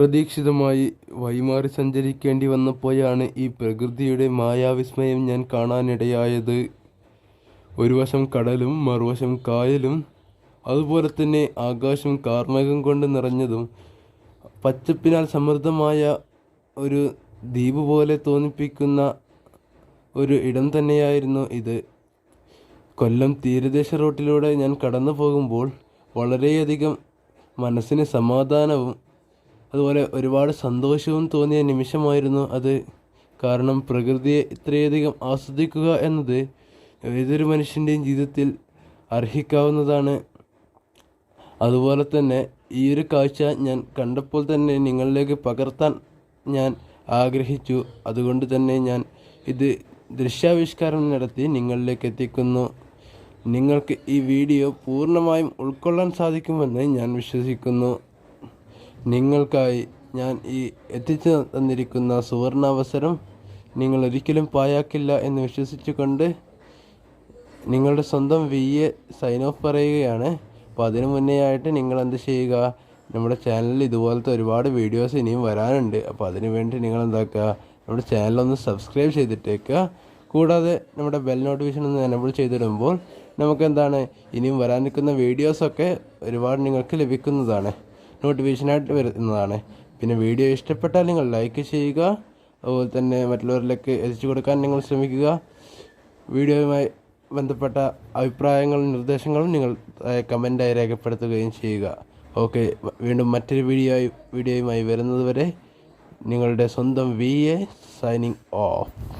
അപ്രതീക്ഷിതമായി വഴിമാറി സഞ്ചരിക്കേണ്ടി വന്നപ്പോഴാണ് ഈ പ്രകൃതിയുടെ മായാവിസ്മയം ഞാൻ കാണാനിടയായത്. ഒരു വശം കടലും മറുവശം കായലും അതുപോലെ തന്നെ ആകാശം കാർമേഘം കൊണ്ട് നിറഞ്ഞതും പച്ചപ്പിനാൽ സമൃദ്ധമായ ഒരു ദ്വീപ് പോലെ തോന്നിപ്പിക്കുന്ന ഒരു ഇടം തന്നെയായിരുന്നു ഇത്. കൊല്ലം തീരദേശ റോട്ടിലൂടെ ഞാൻ കടന്നു പോകുമ്പോൾ വളരെയധികം മനസ്സിന് സമാധാനവും അതുപോലെ ഒരുപാട് സന്തോഷവും തോന്നിയ നിമിഷമായിരുന്നു അത്. കാരണം പ്രകൃതിയെ ഇത്രയധികം ആസ്വദിക്കുക എന്നത് ഏതൊരു മനുഷ്യന്റെയും ജീവിതത്തിൽ അർഹിക്കാവുന്നതാണ്. അതുപോലെ തന്നെ ഈ ഒരു കാഴ്ച ഞാൻ കണ്ടപ്പോൾ തന്നെ നിങ്ങളിലേക്ക് പകർത്താൻ ഞാൻ ആഗ്രഹിച്ചു. അതുകൊണ്ട് തന്നെ ഞാൻ ഇത് ദൃശ്യാവിഷ്കാരം നടത്തി നിങ്ങളിലേക്ക് എത്തിക്കുന്നു. നിങ്ങൾക്ക് ഈ വീഡിയോ പൂർണമായും ഉൾക്കൊള്ളാൻ സാധിക്കുമെന്ന് ഞാൻ വിശ്വസിക്കുന്നു. നിങ്ങൾക്കായി ഞാൻ ഈ എത്തിച്ചു തന്നിരിക്കുന്ന സുവർണാവസരം നിങ്ങൾ ഒരിക്കലും പായാക്കില്ല എന്ന് വിശ്വസിച്ചുകൊണ്ട് നിങ്ങളുടെ സ്വന്തം വി എ സൈൻ ഓഫ് പറയുകയാണ്. അപ്പോൾ അതിനു മുന്നേ ആയിട്ട് നിങ്ങൾ എന്ത് ചെയ്യുക? നമ്മുടെ ചാനലിൽ ഇതുപോലത്തെ ഒരുപാട് വീഡിയോസ് ഇനിയും വരാനുണ്ട്. അപ്പോൾ അതിനു വേണ്ടി നിങ്ങൾ എന്താക്കുക നമ്മുടെ ചാനലൊന്ന് സബ്സ്ക്രൈബ് ചെയ്തിട്ടേക്കുക. കൂടാതെ നമ്മുടെ ബെൽ നോട്ടിഫിക്കേഷൻ ഒന്ന് എനബിൾ ചെയ്തിടുമ്പോൾ നമുക്ക് എന്താണ് ഇനിയും വരാനിരിക്കുന്ന വീഡിയോസൊക്കെ ഒരുപാട് നിങ്ങൾക്ക് ലഭിക്കുന്നതാണ്. നോട്ടിഫിക്കേഷനായിട്ട് വരുന്നതാണ്. പിന്നെ വീഡിയോ ഇഷ്ടപ്പെട്ടാൽ നിങ്ങൾ ലൈക്ക് ചെയ്യുക. അതുപോലെ തന്നെ മറ്റുള്ളവരിലേക്ക് എത്തിച്ചു കൊടുക്കാൻ നിങ്ങൾ ശ്രമിക്കുക. വീഡിയോയുമായി ബന്ധപ്പെട്ട അഭിപ്രായങ്ങളും നിർദ്ദേശങ്ങളും നിങ്ങൾ കമന്റായി രേഖപ്പെടുത്തുകയും ചെയ്യുക. ഓക്കെ വീണ്ടും മറ്റൊരു വീഡിയോ വീഡിയോയുമായി വരുന്നതുവരെ നിങ്ങളുടെ സ്വന്തം വി എ സൈനിങ് ഓഫ്